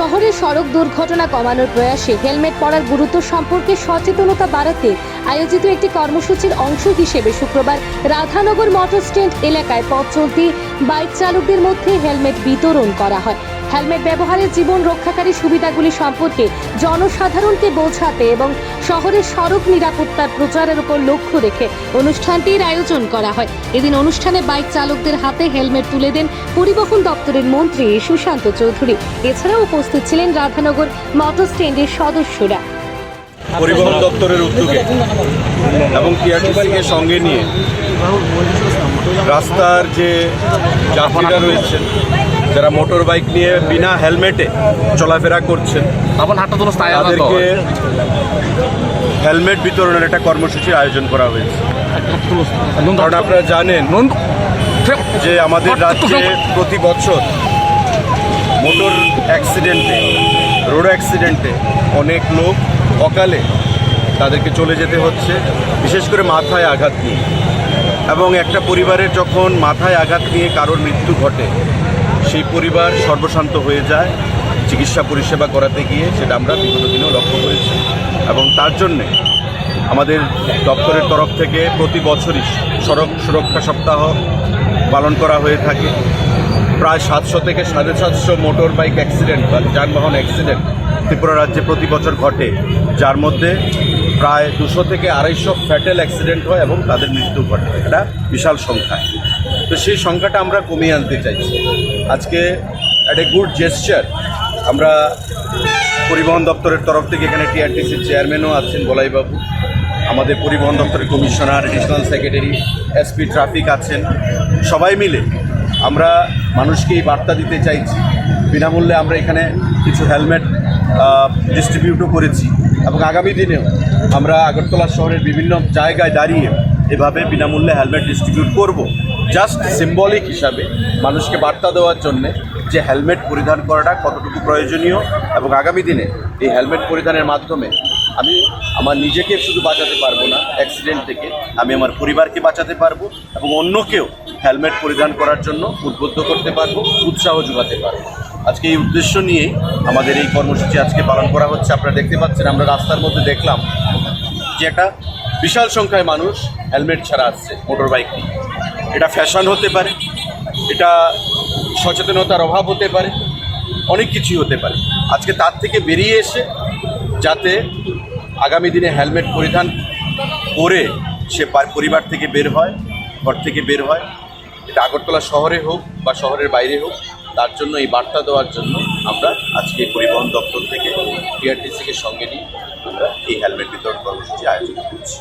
শহরে সড়ক দুর্ঘটনা কমানোর প্রয়াসে হেলমেট পরার গুরুত্ব সম্পর্কে সচেতনতা বাড়াতে আয়োজিত একটি কর্মসূচির অংশ হিসেবে শুক্রবার রাধানগর মোটর স্ট্যান্ড এলাকায় পথ চলতি বাইক চালকদের মধ্যে হেলমেট বিতরণ করা হয়। হেলমেট ব্যবহারের জীবন রক্ষাকারী সুবিধাগুলি সম্পর্কে জনসাধারণকে বোঝাতে এবং শহরের সড়ক নিরাপত্তার প্রচারের উপর লক্ষ্য রেখে অনুষ্ঠানটির আয়োজন করা হয়। এদিন অনুষ্ঠানে বাইক চালকদের হাতে হেলমেট তুলে দেন পরিবহন দপ্তরের মন্ত্রী সুশান্ত চৌধুরী। এছাড়াও উপস্থিত ছিলেন রাধানগর মটর স্ট্যান্ডের সদস্যরা। পরিবহন দপ্তরের উদ্যোগে এবং টিআরটিসিকে সঙ্গে নিয়ে রাস্তার যে যাত্রীরা রয়েছেন যারা মোটর বাইক নিয়ে বিনা হেলমেটে চলাফেরা করছেন তাদেরকে হেলমেট বিতরণের একটা কর্মসূচির আয়োজন করা হয়েছে। কারণ আপনারা জানেন যে আমাদের রাজ্যে প্রতি বছর মোটর অ্যাক্সিডেন্টে রোড অ্যাক্সিডেন্টে অনেক লোক অকালে তাদেরকে চলে যেতে হচ্ছে, বিশেষ করে মাথায় আঘাত নিয়ে। এবং একটা পরিবারের যখন মাথায় আঘাত নিয়ে কারোর মৃত্যু ঘটে, সেই পরিবার সর্বশান্ত হয়ে যায় চিকিৎসা পরিষেবা করাতে গিয়ে, সেটা আমরা বিগত দিনেও লক্ষ্য করেছি। এবং তার জন্যে আমাদের দপ্তরের তরফ থেকে প্রতি বছরই সড়ক সুরক্ষা সপ্তাহ পালন করা হয়ে থাকে। প্রায় সাতশো থেকে সাড়ে সাতশো মোটর বাইক অ্যাক্সিডেন্ট বা যানবাহন অ্যাক্সিডেন্ট ত্রিপুরা রাজ্যে প্রতি বছর ঘটে। যার মধ্যে প্রায় দুশো থেকে আড়াইশো ফ্যাটেল অ্যাক্সিডেন্ট হয় এবং তাদের মৃত্যু ঘটে। এটা বিশাল সংখ্যা। তো সেই সংখ্যাটা আমরা কমিয়ে আনতে চাইছি। আজকে অ্যাট এ গুড জেস্টার আমরা পরিবহন দপ্তরের তরফ থেকে এখানে টিআরটিসির চেয়ারম্যানও আছেন বলাইবাবু। আমাদের পরিবহন দপ্তরের commissioner additional secretary SP traffic আছেন। সবাই মিলে আমরা মানুষকে এই বার্তা দিতে চাইছি। বিনামূল্যে আমরা এখানে কিছু হেলমেট ডিস্ট্রিবিউটও করেছি এবং আগামী দিনেও আমরা আগরতলা শহরের বিভিন্ন জায়গায় দাঁড়িয়ে এভাবে বিনামূল্যে হেলমেট ডিস্ট্রিবিউট করব। জাস্ট সিম্বলিক হিসাবে মানুষকে বার্তা দেওয়ার জন্যে যে হেলমেট পরিধান করাটা কতটুকু প্রয়োজনীয় এবং আগামী দিনে এই হেলমেট পরিধানের মাধ্যমে আমি আমার নিজেকে শুধু বাঁচাতে পারব না অ্যাক্সিডেন্ট থেকে আমি আমার পরিবারকে বাঁচাতে পারব এবং অন্যকেও হেলমেট পরিধান করার জন্য উদ্বুদ্ধ করতে পারব, উৎসাহ যোগাতে পারব। আজকে এই উদ্দেশ্য নিয়ে আমাদের এই কর্মসূচি আজকে পালন করা হচ্ছে। আপনারা দেখতে পাচ্ছেন, আমরা রাস্তার মধ্যে দেখলাম যে একটা বিশাল সংখ্যায় মানুষ হেলমেট ছাড়া আসছে মোটর বাইক নিয়ে। এটা ফ্যাশন হতে পারে, এটা সচেতনতার অভাব হতে পারে, অনেক কিছুই হতে পারে। আজকে তার থেকে বেরিয়ে এসে যাতে আগামী দিনে হেলমেট পরিধান করে সে পরিবার থেকে বের হয়, ঘর থেকে বের হয় এটা আগরতলা শহরে হোক বা শহরের বাইরে হোক, তার জন্য এই বার্তা দেওয়ার জন্য আমরা আজকে পরিবহন দপ্তর থেকে টিআরটিসিকে সঙ্গে নিয়ে আমরা এই হেলমেট বিতরণ কর্মসূচি আয়োজন করছি।